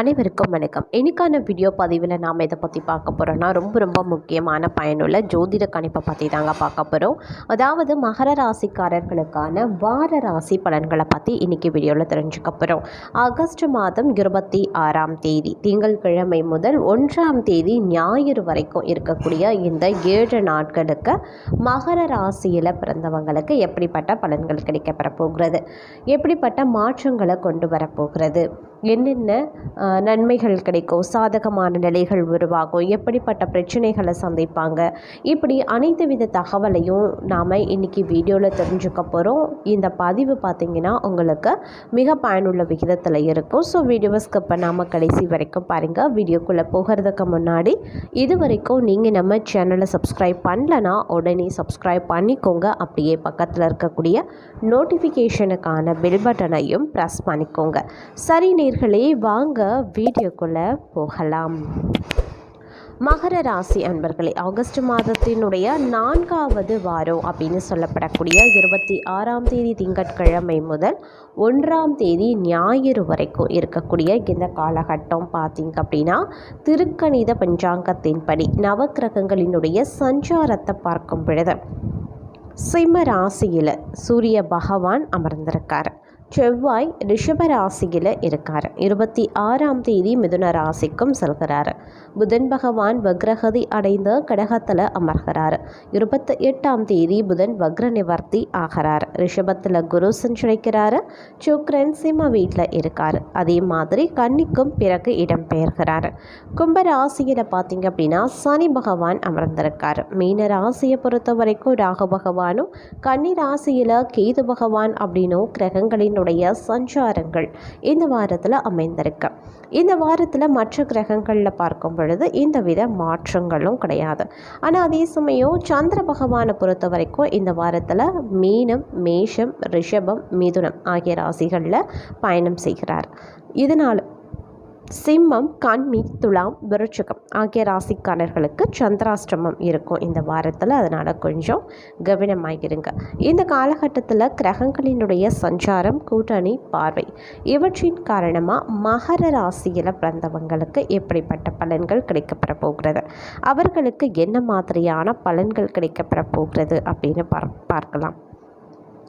அனைவருக்கும் வணக்கம். இன்றைக்கான வீடியோ பதிவில் நாம் இதை பற்றி பார்க்க போகிறோம்னா ரொம்ப ரொம்ப முக்கியமான பயனுள்ள ஜோதிட கணிப்பை பற்றி தாங்க பார்க்க போகிறோம் அதாவது மகர ராசிக்காரர்களுக்கான வார ராசி பலன்களை பற்றி இன்றைக்கி வீடியோவில் தெரிஞ்சுக்க போகிறோம் ஆகஸ்ட் மாதம் இருபத்தி ஆறாம் தேதி திங்கள்கிழமை முதல் ஒன்றாம் தேதி ஞாயிறு வரைக்கும் இருக்கக்கூடிய இந்த ஏழு நாட்களுக்கு மகர ராசியில் பிறந்தவங்களுக்கு எப்படிப்பட்ட பலன்கள் கிடைக்கப்பெற போகிறது? எப்படிப்பட்ட மாற்றங்களை கொண்டு வரப்போகிறது என்னென்ன நன்மைகள் கிடைக்கும் சாதகமான நிலைகள் உருவாகும் எப்படிப்பட்ட பிரச்சனைகளை சந்திப்பாங்க. இப்படி அனைத்து வித தகவலையும் நாம் இன்றைக்கி வீடியோவில் தெரிஞ்சுக்க போகிறோம் இந்த பதிவு பார்த்திங்கன்னா உங்களுக்கு மிக பயனுள்ள விகிதத்தில் இருக்கும். ஸோ வீடியோவை ஸ்கிப் பண்ணாமல் கடைசி வரைக்கும் பாருங்கள் வீடியோக்குள்ளே போகிறதுக்கு முன்னாடி இது வரைக்கும் நீங்கள் நம்ம சேனலை சப்ஸ்கிரைப் பண்ணலனா உடனே சப்ஸ்கிரைப் பண்ணிக்கோங்க. அப்படியே பக்கத்தில் இருக்கக்கூடிய நோட்டிஃபிகேஷனுக்கான பெல் பட்டனையும் ப்ரெஸ் பண்ணிக்கோங்க. சரி நேர்களே வாங்க வீடியோக்குள்ளே போகலாம். மகர ராசி அன்பர்களே ஆகஸ்ட் மாதத்தினுடைய நான்காவது வாரம் அப்படின்னு சொல்லப்படக்கூடிய இருபத்தி ஆறாம் தேதி திங்கட்கிழமை முதல் ஒன்றாம் தேதி ஞாயிறு வரைக்கும் இருக்கக்கூடிய இந்த காலகட்டம் பார்த்தீங்க அப்படின்னா திருக்கணித பஞ்சாங்கத்தின்படி நவக்கிரகங்களினுடைய சஞ்சாரத்தை பார்க்கும் பொழுது சிம்ம ராசியில் சூரிய பகவான் அமர்ந்திருக்கார். செவ்வாய் ரிஷப ராசியில் இருக்கார். இருபத்தி ஆறாம் தேதி மிதுன ராசிக்கும் செல்கிறார். புதன் பகவான் வக்ரகதி அடைந்த கடகத்தில் அமர்கிறார். இருபத்தி எட்டாம் தேதி புதன் வக்ர நிவர்த்தி ஆகிறார். ரிஷபத்தில் குரு சஞ்சரிக்கிறார். சுக்ரன் சிம்ம வீட்டில் இருக்கார். அதே மாதிரி கன்னிக்கும் பிறகு இடம்பெயர்கிறார். கும்ப ராசியில் பார்த்தீங்க அப்படின்னா சனி பகவான் அமர்ந்திருக்கார். மீன ராசியை பொறுத்த வரைக்கும் ராகு பகவானும் கன்னி ராசியில் கேது பகவான் அப்படின்னும் கிரகங்களினுடைய சஞ்சாரங்கள் இந்த வாரத்தில் அமைந்திருக்கு. இந்த வாரத்தில் மற்ற கிரகங்களில் பார்க்கும் பொழுது இந்த வித மாற்றங்களும் கிடையாது. ஆனால் அதே சமயம் சந்திர பகவானை பொறுத்த வரைக்கும் இந்த வாரத்தில் மீனம் மேஷம் ரிஷபம் மிதுனம் ஆகிய ராசிகளில் பயணம் செய்கிறார். இதனால் சிம்மம் கண்மி துலாம் விருச்சகம் ஆகிய ராசிக்காரர்களுக்கு சந்திராஷ்டமம் இருக்கும் இந்த வாரத்தில். அதனால் கொஞ்சம் கவனமாகிருங்க இந்த காலகட்டத்தில் கிரகங்களினுடைய சஞ்சாரம் கூட்டணி பார்வை இவற்றின் காரணமாக மகர ராசியில் பிறந்தவங்களுக்கு எப்படிப்பட்ட பலன்கள் கிடைக்கப்பெற போகிறது? அவர்களுக்கு என்ன மாதிரியான பலன்கள் கிடைக்கப்பெற போகிறது அப்படின்னு பார் பார்க்கலாம்.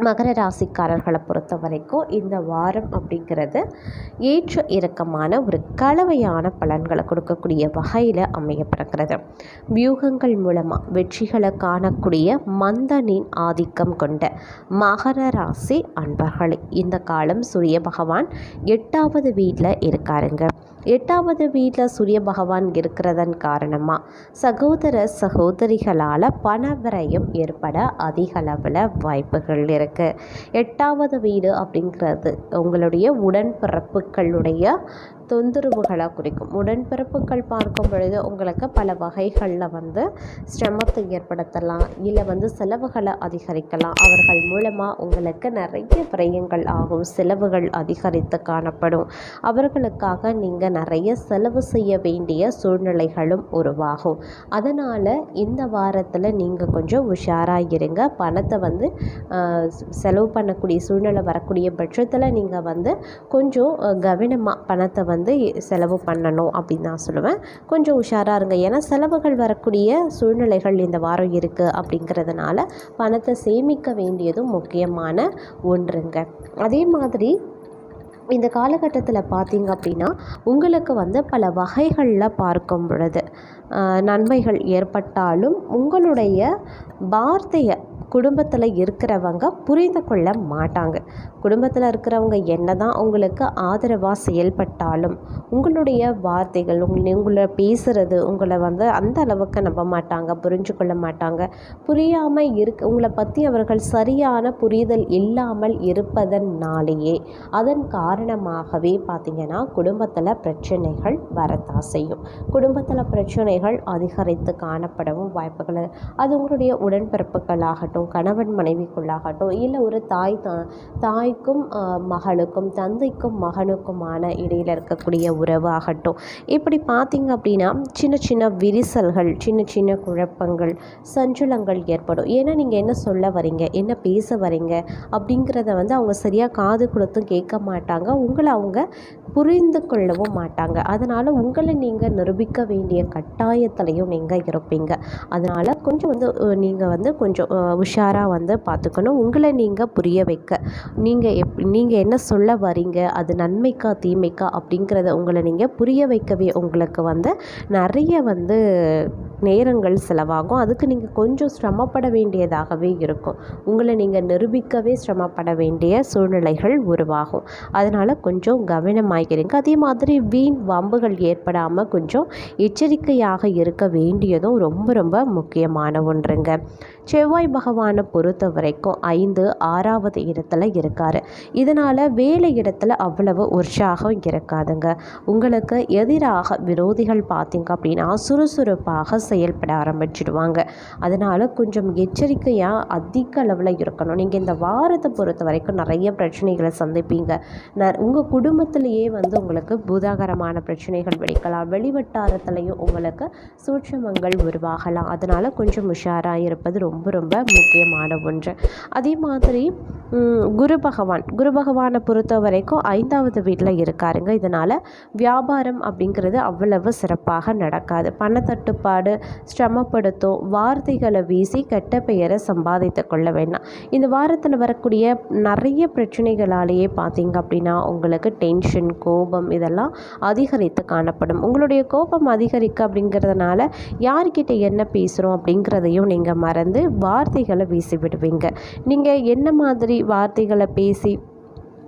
மகர ராசிக்காரர்களை பொறுத்த வரைக்கும் இந்த வாரம் அப்படிங்கிறது ஏற்ற இறக்கமான ஒரு கலவையான பலன்களை கொடுக்கக்கூடிய வகையில் அமையப்படுகிறது வியூகங்கள் மூலமாக வெற்றிகளை காணக்கூடிய மந்தனின் ஆதிக்கம் கொண்ட மகர ராசி அன்பர்களே இந்த காலம் சூரிய பகவான் எட்டாவது வீட்டில் இருக்காருங்க. எட்டாவது வீட்டில் சூரிய பகவான் இருக்கிறதன் காரணமாக சகோதர சகோதரிகளால் பணவிரயம் ஏற்பட அதிக அளவில் வாய்ப்புகள் இருக்குது எட்டாவது வீடு அப்படிங்கிறது உங்களுடைய உடன்பிறப்புகளுடைய தொந்தரவுகளாக குறிக்கும். உடன்பிறப்புகள் பார்க்கும் பொழுது உங்களுக்கு பல வகைகளில் வந்து சிரமத்தை ஏற்படுத்தலாம். இல்லை வந்து செலவுகளை அதிகரிக்கலாம். அவர்கள் மூலமாக உங்களுக்கு நிறைய விரயங்கள் ஆகும். செலவுகள் அதிகரித்து காணப்படும். அவர்களுக்காக நீங்கள் நிறைய செலவு செய்ய வேண்டிய சூழ்நிலைகளும் உருவாகும். அதனால் இந்த வாரத்தில் நீங்கள் கொஞ்சம் உஷாராக இருங்க. பணத்தை வந்து செலவு பண்ணக்கூடிய சூழ்நிலை வரக்கூடிய பட்சத்தில் நீங்கள் வந்து கொஞ்சம் கவனமாக பணத்தை வந்து செலவு பண்ணணும் அப்படின்னு நான் சொல்லுவேன். கொஞ்சம் உஷாராக இருங்க. ஏன்னா செலவுகள் வரக்கூடிய சூழ்நிலைகள் இந்த வாரம் இருக்குது அப்படிங்கிறதுனால பணத்தை சேமிக்க வேண்டியதும் முக்கியமான ஒன்றுங்க. அதே மாதிரி இந்த காலகட்டத்தில் பார்த்தீங்க அப்படின்னா உங்களுக்கு வந்து பல வகைகளில் பார்க்கும் பொழுது நன்மைகள் ஏற்பட்டாலும் உங்களுடைய வார்த்தையை குடும்பத்தில் இருக்கிறவங்க புரிந்து கொள்ள மாட்டாங்க. குடும்பத்தில் இருக்கிறவங்க என்ன தான் உங்களுக்கு ஆதரவாக செயல்பட்டாலும் உங்களுடைய வார்த்தைகள் உங்களை உங்களை பேசுகிறது உங்களை வந்து அந்த அளவுக்கு நம்ப மாட்டாங்க புரிஞ்சு கொள்ள மாட்டாங்க. புரியாமல் இருக்க உங்களை பற்றி அவர்கள் சரியான புரிதல் இல்லாமல் இருப்பதனாலேயே அதன் காரணமாகவே பார்த்திங்கன்னா குடும்பத்தில் பிரச்சனைகள் வரத்தான் செய்யும். குடும்பத்தில் பிரச்சனைகள் அதிகரித்து காணப்படவும் வாய்ப்புகள் அது உங்களுடைய உடன்பிறப்புகளாகட்டும் கணவன் மனைவிக்குள்ளாகட்டும் இல்லை ஒரு தாய் தா தாய்க்கும் மகளுக்கும் தந்தைக்கும் மகனுக்குமான இடையில் இருக்கக்கூடிய உறவு ஆகட்டும் இப்படி பார்த்தீங்க அப்படின்னா சின்ன சின்ன விரிசல்கள் சின்ன சின்ன குழப்பங்கள் சஞ்சலங்கள் ஏற்படும். ஏன்னா நீங்கள் என்ன சொல்ல வரீங்க? என்ன பேச வரீங்க? அப்படிங்கிறத வந்து அவங்க சரியாக காது கொடுத்தும் கேட்க மாட்டாங்க. உங்களை அவங்க புரிந்து கொள்ளவும் மாட்டாங்க. அதனால் உங்களை நீங்கள் நிரூபிக்க வேண்டிய கட்டாயத்திலையும் நீங்கள் இருப்பீங்க. அதனால் கொஞ்சம் வந்து நீங்கள் வந்து கொஞ்சம் உஷாராக வந்து பார்த்துக்கணும் உங்களை நீங்கள் புரிய வைக்க. நீங்கள் எப் நீங்கள் என்ன சொல்ல வரீங்க? அது நன்மைக்கா தீமைக்கா அப்படிங்கிறத உங்களை நீங்கள் புரிய வைக்கவே உங்களுக்கு வந்து நிறைய வந்து நேரங்கள் செலவாகும். அதுக்கு நீங்கள் கொஞ்சம் சிரமப்பட வேண்டியதாகவே இருக்கும். உங்களை நீங்கள் நிரூபிக்கவே சிரமப்பட வேண்டிய சூழ்நிலைகள் உருவாகும். அதனால் கொஞ்சம் கவனமாகிறீங்க அதே மாதிரி வீண் வம்புகள் ஏற்படாமல் கொஞ்சம் எச்சரிக்கையாக இருக்க வேண்டியதும் ரொம்ப ரொம்ப முக்கியமான ஒன்றுங்க. செவ்வாய் பகவானை பொறுத்த வரைக்கும் ஐந்து ஆறாவது இடத்துல இருக்கார். இதனால் வேலை இடத்துல அவ்வளவு உற்சாகம் இருக்காதுங்க. உங்களுக்கு எதிராக விரோதிகள் பார்த்தீங்க அப்படின்னா சுறுசுறுப்பாக செயல்பட ஆரம்பிச்சிடுவாங்க. அதனால் கொஞ்சம் எச்சரிக்கையாக அதிக அளவில் இருக்கணும். நீங்கள் இந்த வாரத்தை பொறுத்த வரைக்கும் நிறைய பிரச்சனைகளை சந்திப்பீங்க. ந உங்கள் குடும்பத்திலேயே வந்து உங்களுக்கு பூதாகரமான பிரச்சனைகள் வெடிக்கலாம். வெளிவட்டாரத்துலேயும் உங்களுக்கு சூட்சமங்கள் உருவாகலாம். அதனால் கொஞ்சம் உஷாராக இருப்பது ரொம்ப ரொம்ப ரொம்ப முக்கியமான ஒன்று. அதே மாதிரி குரு பகவான். குரு பகவானை பொறுத்த வரைக்கும் ஐந்தாவது வீட்டில் இருக்காருங்க. இதனால் வியாபாரம் அப்படிங்கிறது அவ்வளவு சிறப்பாக நடக்காது. பணத்தட்டுப்பாடு சிரமப்படுத்தும் வார்த்தைகளை வீசி கெட்ட பெயரை சம்பாதித்து கொள்ள வேண்டாம். இந்த வாரத்தில் வரக்கூடிய நிறைய பிரச்சனைகளாலேயே பார்த்தீங்க அப்படின்னா உங்களுக்கு டென்ஷன் கோபம் இதெல்லாம் அதிகரித்து காணப்படும். உங்களுடைய கோபம் அதிகரிக்க அப்படிங்கிறதுனால யார்கிட்ட என்ன பேசுகிறோம் அப்படிங்கிறதையும் நீங்கள் மறந்து வார்த்தைகளை வீசி விடுவீங்க நீங்கள் என்ன மாதிரி வார்த்தைகளை பேசி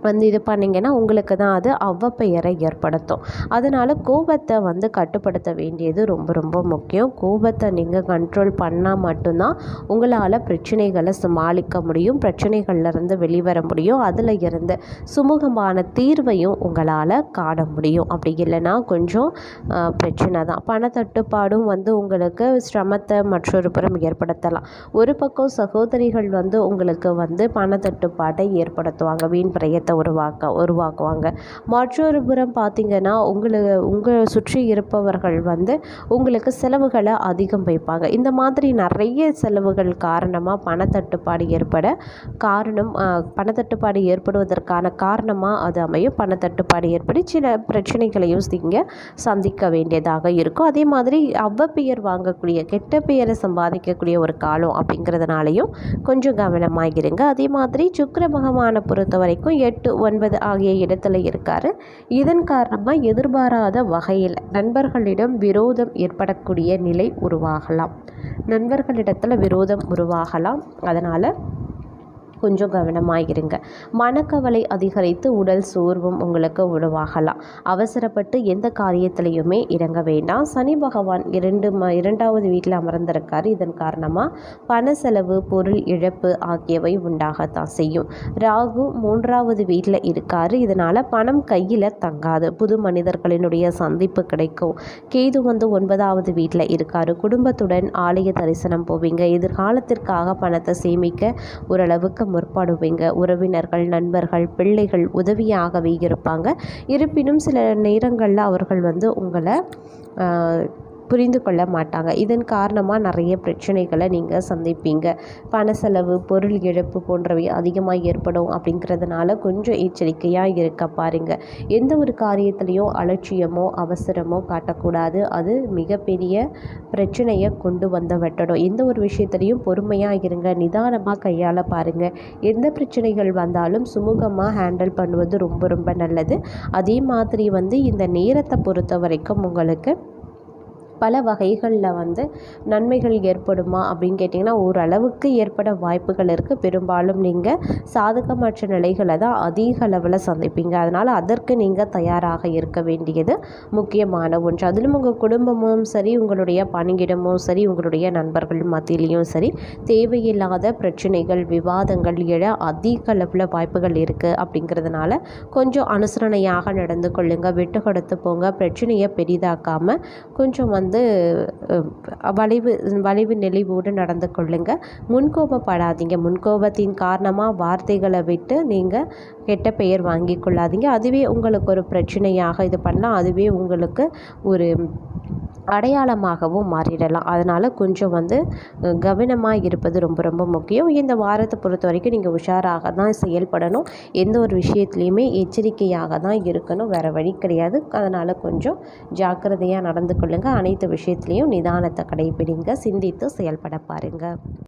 வந்து இது பண்ணிங்கன்னா உங்களுக்கு தான் அது அவ்வப்பெயரை ஏற்படுத்தும். அதனால் கோபத்தை வந்து கட்டுப்படுத்த வேண்டியது ரொம்ப ரொம்ப முக்கியம். கோபத்தை நீங்கள் கண்ட்ரோல் பண்ணால் மட்டும்தான் உங்களால் பிரச்சனைகளை சமாளிக்க முடியும் பிரச்சனைகள்லேருந்து வெளிவர முடியும். அதில் இருந்து சுமூகமான தீர்வையும் உங்களால் காண முடியும். அப்படி இல்லைன்னா கொஞ்சம் பிரச்சனை தான். பணத்தட்டுப்பாடும் வந்து உங்களுக்கு சிரமத்தை மற்றொரு புறம் ஏற்படுத்தலாம். ஒரு பக்கம் சகோதரிகள் வந்து உங்களுக்கு வந்து பணத்தட்டுப்பாட்டை ஏற்படுத்துவாங்க வீண் பிரயத்தை உருவாக்க உருவாக்குவாங்க. மற்றொரு புறம் பார்த்திங்கன்னா உங்களை உங்களை சுற்றி இருப்பவர்கள் வந்து உங்களுக்கு செலவுகளை அதிகம் வைப்பாங்க. இந்த மாதிரி நிறைய செலவுகள் காரணமாக பணத்தட்டுப்பாடு ஏற்பட காரணம் பணத்தட்டுப்பாடு ஏற்படுவதற்கான காரணமாக அது அமையும். பணத்தட்டுப்பாடு ஏற்படி சில பிரச்சனைகளையும் இங்கே சந்திக்க வேண்டியதாக இருக்கும். அதே மாதிரி அவ்வப்பெயர் வாங்கக்கூடிய கெட்ட பெயரை சம்பாதிக்கக்கூடிய ஒரு காலம் அப்படிங்கிறதுனாலையும் கொஞ்சம் கவனமாகிருங்க அதே மாதிரி சுக்கர பகவானை பொறுத்த வரைக்கும் எட்டு எட்டு ஒன்பது ஆகிய இடத்துல இருக்கார். இதன் காரணமாக எதிர்பாராத வகையில் நண்பர்களிடம் விரோதம் ஏற்படக்கூடிய நிலை உருவாகலாம். நண்பர்களிடத்தில் விரோதம் உருவாகலாம். அதனால் கொஞ்சம் கவனமாக இருங்க மனக்கவலை அதிகரித்து உடல் சோர்வும் உங்களுக்கு உருவாகலாம் அவசரப்பட்டு எந்த காரியத்திலையுமே இறங்க வேண்டாம். சனி பகவான் இரண்டு ம இரண்டாவது வீட்டில் அமர்ந்திருக்கார். இதன் காரணமாக பண செலவு பொருள் இழப்பு ஆகியவை உண்டாகத்தான் செய்யும். ராகு மூன்றாவது வீட்டில் இருக்கார். இதனால் பணம் கையில் தங்காது. புது மனிதர்களினுடைய சந்திப்பு கிடைக்கும். கேது வந்து ஒன்பதாவது வீட்டில் இருக்கார். குடும்பத்துடன் ஆலய தரிசனம் போவீங்க. எதிர்காலத்திற்காக பணத்தை சேமிக்க ஓரளவுக்கு முற்படுவீங்க. உறவினர்கள் நண்பர்கள் பிள்ளைகள் உதவியாகவே இருப்பாங்க. இருப்பினும் சில நேரங்களில் அவர்கள் வந்து உங்களை புரிந்து கொள்ள மாட்டாங்க இதன் காரணமாக நிறைய பிரச்சனைகளை நீங்கள் சந்திப்பீங்க. பண செலவு பொருள் இழப்பு போன்றவை அதிகமாக ஏற்படும் அப்படிங்கிறதுனால கொஞ்சம் எச்சரிக்கையாக இருக்க பாருங்கள் எந்த ஒரு காரியத்திலையும் அலட்சியமோ அவசரமோ காட்டக்கூடாது. அது மிகப்பெரிய பிரச்சனையை கொண்டு வந்து வெட்டடும் எந்த ஒரு விஷயத்துலையும் பொறுமையாக இருங்க. நிதானமாக கையாள பாருங்கள் எந்த பிரச்சனைகள் வந்தாலும் சுமூகமாக ஹேண்டில் பண்ணுவது ரொம்ப ரொம்ப நல்லது. அதே மாதிரி வந்து இந்த நேரத்தை பொறுத்த வரைக்கும் உங்களுக்கு பல வகைகளில் வந்து நன்மைகள் ஏற்படுமா அப்படின்னு கேட்டிங்கன்னா ஓரளவுக்கு ஏற்பட வாய்ப்புகள் இருக்குது பெரும்பாலும் நீங்கள் சாதகமற்ற நிலைகளை தான் அதிக அளவில் சந்திப்பீங்க. அதனால் அதற்கு நீங்கள் தயாராக இருக்க வேண்டியது முக்கியமான ஒன்று. அதிலும் உங்கள் குடும்பமும் சரி உங்களுடைய பணியிடமும் சரி உங்களுடைய நண்பர்கள் மத்தியிலையும் சரி தேவையில்லாத பிரச்சனைகள் விவாதங்கள் எழ அதிக அளவில் வாய்ப்புகள் இருக்குது அப்படிங்கிறதுனால கொஞ்சம் அனுசரணையாக நடந்து கொள்ளுங்கள் விட்டு கொடுத்து போங்க. பிரச்சனையை பெரிதாக்காமல் கொஞ்சம் வந்து வந்து வளைவு வளைவு நெளிவோடு நடந்து கொள்ளுங்கள் முன்கோபப்படாதீங்க. முன்கோபத்தின் காரணமாக வார்த்தைகளை விட்டு நீங்கள் கெட்ட பெயர் வாங்கி கொள்ளாதீங்க. அதுவே உங்களுக்கு ஒரு பிரச்சனையாக இது பண்ணால் அதுவே உங்களுக்கு ஒரு அடையாளமாகவும் மாறிடலாம். அதனால் கொஞ்சம் வந்து கவனமாக இருப்பது ரொம்ப ரொம்ப முக்கியம். இந்த வாரத்தை பொறுத்த வரைக்கும் நீங்கள் உஷாராக தான் செயல்படணும். எந்த ஒரு விஷயத்துலையுமே எச்சரிக்கையாக தான் இருக்கணும். வேறு வழி கிடையாது. அதனால் கொஞ்சம் ஜாக்கிரதையாக நடந்து கொள்ளுங்கள் அனைத்து விஷயத்துலையும் நிதானத்தை கடைபிடிங்க. சிந்தித்து செயல்பட பாருங்கள்